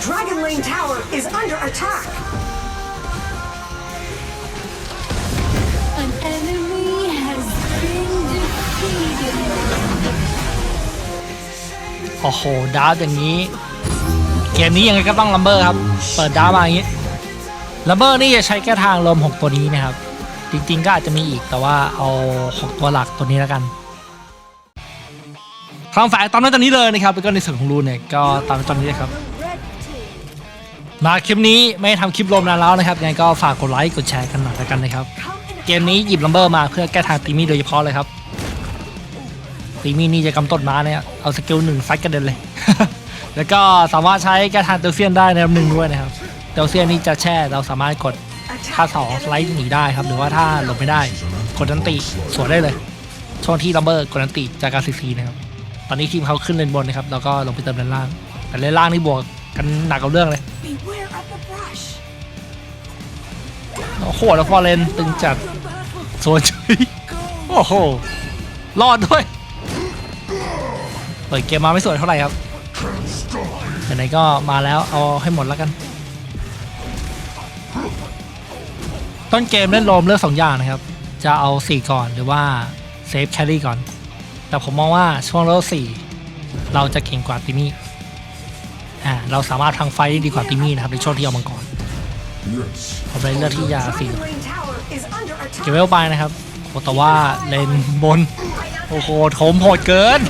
Dragon Lane Tower is under attack. An enemy has been defeated. โอ้โหดาวอย่างนี้ เกมนี้ยังไงก็ต้องลัมเบอร์ครับ เปิดดาวมาอย่างนี้ลัมเบอร์นี่จะใช้แค่ทางลม6ตัวนี้นะครับ จริงๆก็อาจจะมีอีกแต่ว่าเอา 6 ตัวหลักตัวนี้แล้วกันทางฝ่ายตามนั้นตอนนี้เลยนะครับแล้วก็ในส่วนของรูนเนี่ยก็ตามนั้นตอนนี้เลยครับ มาคลิปนี้ไม่ทำคลิปรวมนานแล้วนะครับยังไงก็ฝากกดไลค์กดแชร์กันหน่อยแล้วกันนะครับ เกมนี้หยิบลัมเบอร์มาเพื่อแก้ทางตีมี่โดยเฉพาะเลยครับ ตีมี่นี่จะกำต้นม้าเนี่ยเอาสกิลหนึ่งซัดกระเด็นเลย แล้วก็สามารถใช้แก้ทางเตลเซียนได้ในลำหนึ่งด้วยนะครับ เตลเซียนนี่จะแช่เราสามารถกดท่าสองไลด์หนีได้ครับหรือว่าถ้าหลบไม่ได้กดนันติสวนได้เลย ช่วงที่ลัมเบอร์กดนันติจากการซีซีนะครับ ตอนนี้ทีมเขาขึ้นเลนบนนะครับแล้วก็ลงไปเติมเลนล่าง แต่เลนล่างนี่บวก กันหนักกับเรื่องเลย Beware of the brush. โอ้โหแล้วฟอร์เรนตึงจัดสวนชุยโอ้โหรอดด้วยเปิดเกมมาไม่สวยเท่าไหร่ครับไหนๆก็มาแล้วเอาให้หมดแล้วกัน ต้นเกมเล่นโรมเลือกสองอย่างนะครับ จะเอา 4 ก่อนหรือว่าเซฟแครี่ก่อน แต่ผมมองว่าช่วงเลเวล4เราจะเก่งกว่าติมี่ อ่าเราสามารถทางไฟได้ดีกว่าติมี่นะครับในช่วงที่เอามังกรผมเลยเลือกที่จะสีเก็บไว้ไปนะครับโอแต่ว่าเลนบนโอ้โหโถมโหดเกิน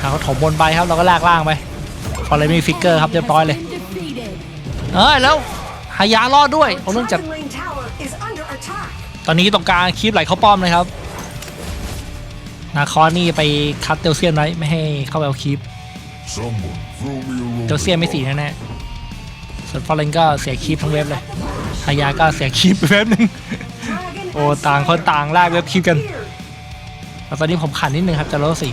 เราก็ถมบนไปครับเราก็ลากล่างไปพอเลยมีฟิกเกอร์ครับเรียบร้อยเลยเอ้ยแล้วหายารอดด้วยเอาเรื่องจัดตอนนี้ตรงกลางคีบไหลเข้าป้อมเลยครับนาคอนนี่ไปคัดเตลเซียนไว้ไม่ให้เข้าไปเอาคีบ Someone throw me a roll. เตลเซียนไม่สีแน่ๆส่วนฟอร์เรนก็เสียคีบทั้งเว็บเลยหายาก็เสียคีบไปเว็บหนึ่ง Dragon โอ้ has ต่างคนต่างลากเว็บคีบกัน disappeared. แล้วตอนนี้ผมขันนิดนึงครับจะเลเวลสี่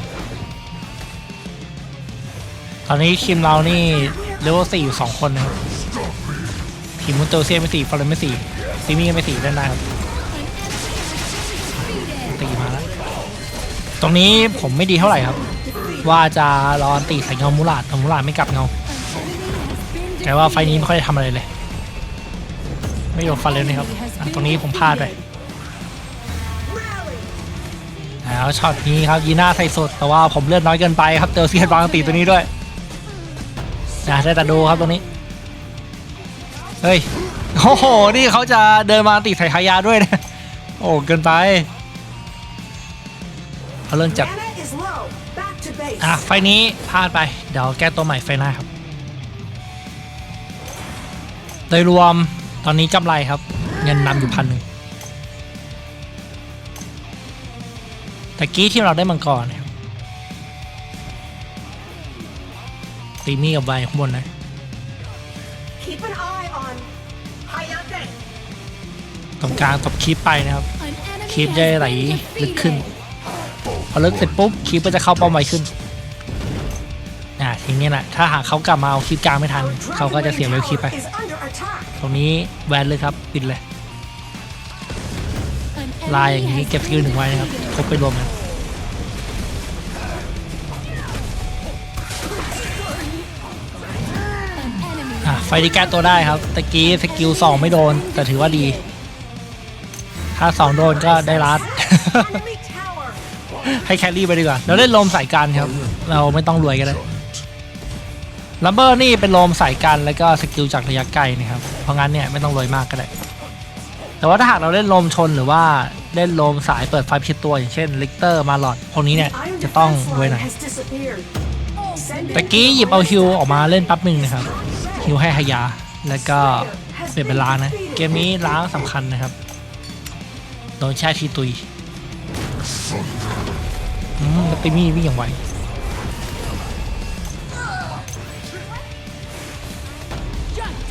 ตอนนี้ทีมเรานี่เลเวลสี่อยู่สองคนนะครับทีมมุนเตอร์เซียนไม่สี่ฟอร์เรนไม่สี่ซีมี่ก็ไม่สี่เล่นได้ครับตีมาแล้ว ตรงนี้ผมไม่ดีเท่าไหร่ครับ ว่าจะรอนตีใส่เงามูลาดแต่มูลาดไม่กลับเงาแต่ว่าไฟนี้ไม่ค่อยได้ทำอะไรเลย ไม่โดนฟันเลยนะครับตรงนี้ผมพลาดไปแล้วช็อตนี้ครับยีน่าใส่สด แต่ว่าผมเลือดน้อยเกินไปครับเจอเซียนวางตีตัวนี้ด้วยนะได้แต่ดูครับตรงนี้ เฮ้ย โอ้โห นี่เขาจะเดินมาตีใส่ขายาด้วยนะ โอ้ เกินไปเขาเริ่มจับ อะไฟล์นี้พลาดไป เดี๋ยวแก้ตัวใหม่ไฟล์หน้าครับ โดยรวมตอนนี้กำไรครับ เงินนำอยู่พันหนึ่งแต่กี้ที่เราได้มังกรนะครับตีมี่กับใบข้างบนนะ Keep an eye on Hayate. ตรงกลางตบคีปไปนะครับ An enemy คีปจะ has ไหล been ลึกขึ้น defeated. พอลึกเสร็จปุ๊บคีปก็จะเข้าเป้าหมายขึ้นอ่าทีนี้แหละถ้าหากเขากลับมาเอาคีปกลางไม่ทันเขาก็จะเสียเวลคีปไป ตรงนี้แวนเลยครับปิดเลย ลายอย่างนี้เก็บสกิลหนึ่งไว้นะครับครบไปรวมกัน An enemy อะไฟที่แก้ตัวได้ครับตะกี้สกิลสองไม่โดน แต่ถือว่าดี ถ้าสองโดนก็ได้รัด ให้แครี่ไปดีกว่าเราเล่นโลมสายการครับ เราไม่ต้องรวยก็ได้ลัมเบอร์นี่เป็นโลมสายการแล้วก็สกิลจากระยะไกลนะครับ เพราะงั้นเนี่ยไม่ต้องรวยมากก็ได้ แต่ว่าถ้าหากเราเล่นโลมชนหรือว่าเล่นโลมสายเปิดไฟพิดตัว อย่างเช่นลิกเตอร์มาลอดพวกนี้เนี่ยจะต้องรวยหน่อยตะกี้หยิบเอาฮิวออกมาเล่นแปั๊บหนึ่งนะครับฮิวให้ฮายาแล้วก็เปลี่ยนเป็นล้างนะ เกมนี้ล้างสำคัญนะครับโดนแช่ทีตุย อืมแล้วติมี่วิ่งอย่างไว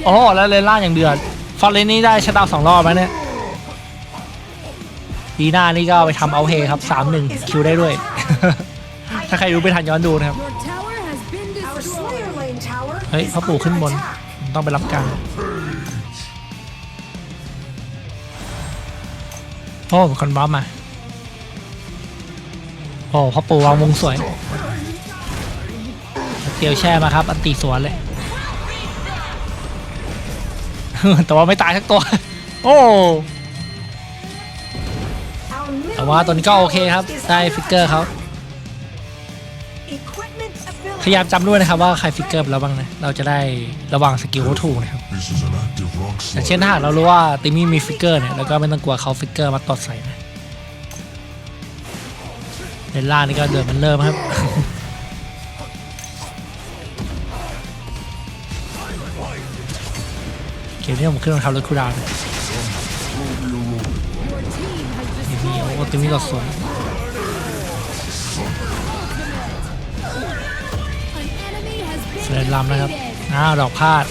โอ้แล้วเลนล่าอย่างเดือดฟอร์เรนนี่ได้ชะตาวสองรอบแล้วเนี่ยดีหน้านี่ก็ไปทำเอาเฮครับสามหนึ่งคิวได้ด้วย ถ้าใครรู้ไปทันย้อนดูนะครับ เฮ้ยเขาปลูก under ขึ้นบน ต้องไปรับกางโอ้มีคนบ้ามา อ้พ่อปู่วางวงสวยเตียวแช่มาครับ อันตีสวนเลย แต่ว่าไม่ตายสักตัว โอ้แต่ว่าตัวนี้ก็โอเคครับ ได้ฟิกเกอร์เขาพยายามจำด้วยนะครับว่าใครฟิกเกอร์ไปแล้วบ้างนะ เราจะได้ระวังสกิลเขาถูกนะครับอย่างเช่นถ้าหากเรารู้ว่าติมี่มีฟิกเกอร์เนี่ย แล้วก็ไม่ต้องกลัวเขาฟิกเกอร์มาตอดใส่นะ เดนล่านี่ก็เดินมันเริ่มครับเกมนี้ผมขึ้นรองเท้ารถคูดาวนี่โอ้ติมี่ตดสวย an enemy has เสร็จลำนะครับอ้าวดอกพลาด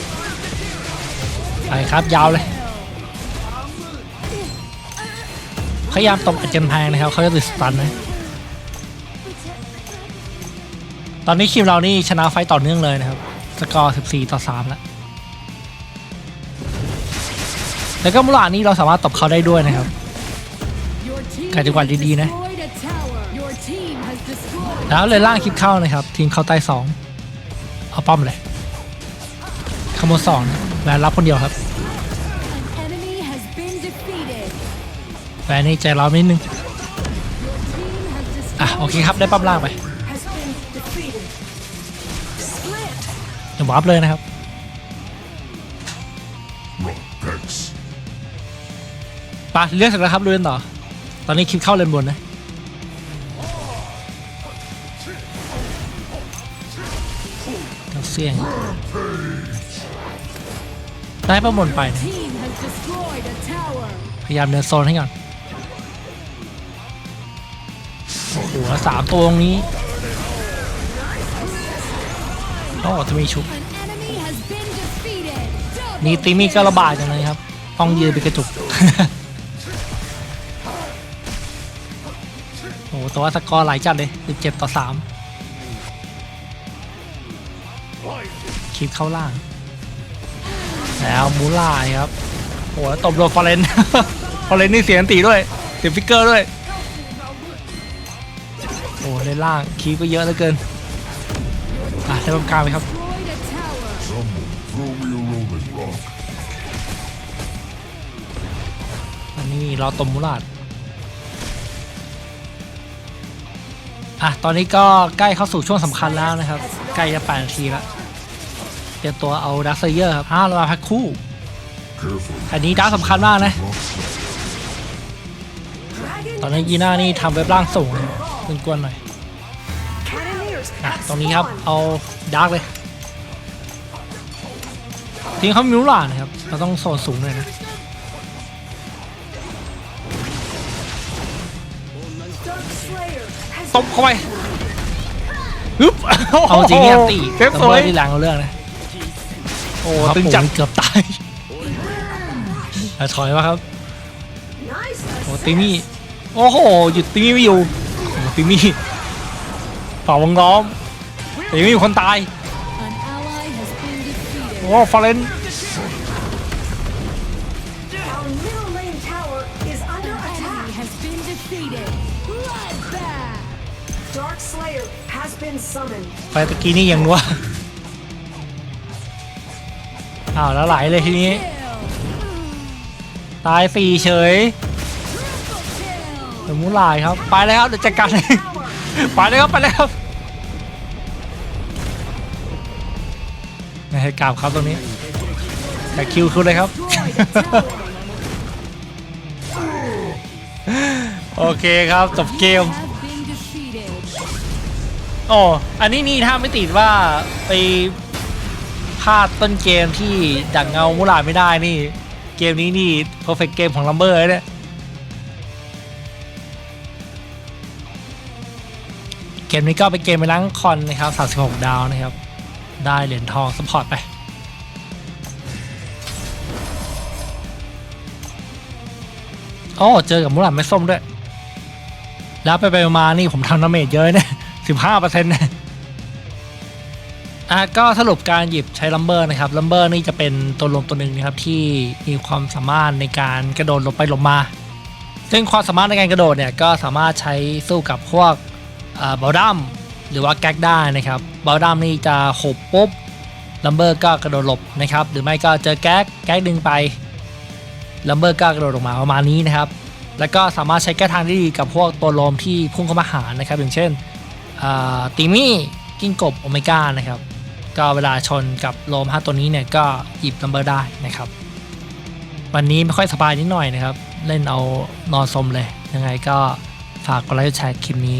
ไปครับยาวเลย พยายามตบอัดเจนแพงนะครับเขาจะติดสตันนะ ตอนนี้ทีมเรานี่ชนะไฟต่อเนื่องเลยนะครับ สกอร์ 14 ต่อ 3 แล้ว แล้วก็มุลานี่เราสามารถตบเขาได้ด้วยนะครับการจังหวะดีๆนะ แล้วเลยล่างคลิปเข้านะครับ ทีมเข้าใต้สองเอาป้อมเลยขโมยสองนะแวนรับคนเดียวครับแวนนี่ใจร้อนนิดนึงอะโอเคครับได้ป้อมล่างไป เดี๋ยววาร์ปเลยนะครับ Rock Pex. ไปเลือกเสร็จแล้วครับลุยกันต่อ ตอนนี้คลิปเข้าเลนบนนะเราเสี่ยง ได้ประมวลไปนะ team has destroyed a tower. พยายามเดินโซนให้ก่อนโอ้โหแล้วสามตัวตรงนี้ โอ้จะมีชุบ An enemy has been defeated. Double นี่ตีมี่ก็ระบาดจังเลยครับ ต้องยืนเป็นกระจุก โอ้โหแต่ว่าสกอร์ไหลายจัดเลย 17 ต่อ 3 คลิปเข้าล่าง แล้วมูล่าครับ โอ้โหแล้วตบโดนฟอร์เรนฟอร์เรนนี่เสียงตีด้วยเสียงฟิกเกอร์ด้วย โอ้โหในล่างคีปก็เยอะเหลือเกิน อะได้ตรงกางไหมครับ อันนี้รอตมมุราดอะ ตอนนี้ก็ใกล้เข้าสู่ช่วงสำคัญแล้วนะครับ ใกล้จะ8นาทีล้วเตรียมตัวเอาดักเซเยอร์ครับอ้าเรามาพักคู่ อันนี้ดักสำคัญมากนะ ตอนนี้ยีน่านี่ทำเว็บล่างสูงเป็นกวนหน่อย อะ have ตรงนี้ครับ spawned. เอาดักเลยทีมเขามีมุราดนะครับ เราต้องโซนสูงหน่อยนะ Dark Slayer has ตบเข้าไปฮึบเอาจริงเนี่ยตีเซฟแต่สวยว่าที่หลังเราเรื่องนะ โอ้ครับตึงผมจัดเกือบตายอะถอยมาครับ nice โอ้ติมี่ โอ้โห หยุดติมี่ไม่อยู่โอ้ติมี่ เป่าวงล้อมติมี่มีคนตาย An ally has been defeated. โอ้ฟอร์เรน Our middle lane tower is under An enemy attack. has been defeated. Bloodbath. Dark Slayer has been summoned. ไปตะกี้นี่ยังนัวอ้าวแล้วไหลเลยทีนี้ Kill. ตายสี่เฉย Triple kill. เดี๋ยวมูลายครับ ไปเลยครับเดี๋ยวจัดการเอง ไปเลยครับไปเลยครับไม่ให้กราบครับตรงนี้แต่คิวคือเลยครับ โอเคครับจบเกมโอ้อันนี้นี่ถ้าไม่ติดว่าไปพลาดต้นเกมที่ดักเงามูลาไม่ได้นี่ เกมนี้นี่ perfect เกมของลัมเบอร์เลยเนี่ย มนี้ก็เป็นเกมไปล้างคอนนะครับ 36 ดาวนะครับ ได้เหรียญทองสปอร์ตไป โอ้เจอกับมูลาดไม่ส้มด้วย แล้วไปไปมานี่ผมทำน้ำเมจเยอะเนี่ยสิบห้าเปอร์เซ็นต์นะอะก็สรุปการหยิบใช้ลัมเบอร์นะครับลัมเบอร์นี่จะเป็นตัวลมตัวหนึ่งนะครับที่มีความสามารถในการกระโดดลงไปลงมา ซึ่งความสามารถในการกระโดดเนี่ยก็สามารถใช้สู้กับพวก บอลดัมหรือว่าแก๊กได้นะครับบอลดามนี่จะหบปุ๊บลัมเบอร์ก็กระโดดหลบนะครับ หรือไม่ก็เจอแก๊กแก๊กดึงไปลัมเบอร์ก็กระโดดออกมาประมาณนี้นะครับ แล้วก็สามารถใช้แก้ทางได้ดีกับพวกตัวโลมที่พุ่งเข้ามาหานะครับ อย่างเช่นติมี่กิ้งกบโอเมก้านะครับ ก็เวลาชนกับโลมห้าตัวนี้เนี่ยก็หยิบลัมเบอร์ได้นะครับ วันนี้ไม่ค่อยสบายนิดหน่อยนะครับ เล่นเอานอนสมเลย ยังไงก็ฝากกดไลค์แชร์คลิปนี้